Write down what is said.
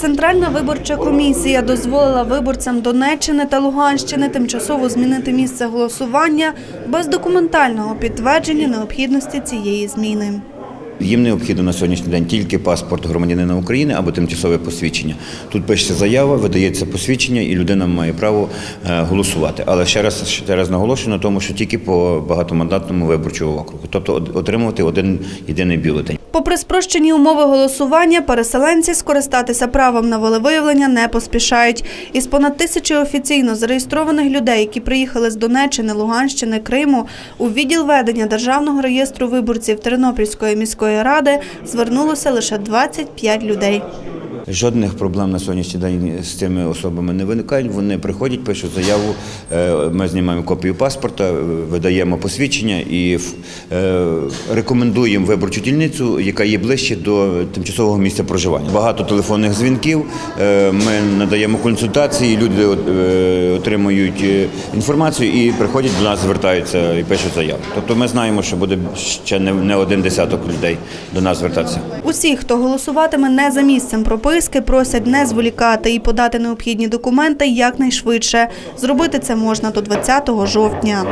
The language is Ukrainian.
Центральна виборча комісія дозволила виборцям Донеччини та Луганщини тимчасово змінити місце голосування без документального підтвердження необхідності цієї зміни. Їм необхідно на сьогоднішній день тільки паспорт громадянина України або тимчасове посвідчення. Тут пишеться заява, видається посвідчення, і людина має право е, голосувати. Але ще раз ще раз наголошую на тому, що тільки по багатомандатному виборчому округу, тобто отримувати один єдиний бюлетень. Попри спрощені умови голосування, переселенці скористатися правом на волевиявлення не поспішають. Із понад тисячі офіційно зареєстрованих людей, які приїхали з Донеччини, Луганщини, Криму, у відділ ведення Державного реєстру виборців Тернопільської міської ради звернулося лише 25 людей. Жодних проблем на сьогоднішній день з цими особами не виникають. Вони приходять, пишуть заяву. е, Ми знімаємо копію паспорта, е, видаємо посвідчення і е, рекомендуємо виборчу дільницю, яка є ближче до тимчасового місця проживання. Багато телефонних дзвінків. Ми надаємо консультації. Люди отримують інформацію і приходять до нас, звертаються і пишуть заяву. Тобто ми знаємо, що буде ще не один десяток людей до нас звертатися. Усі, хто голосуватиме не за місцем прописки, просять не зволікати і подати необхідні документи якнайшвидше. Зробити це можна до 20 жовтня.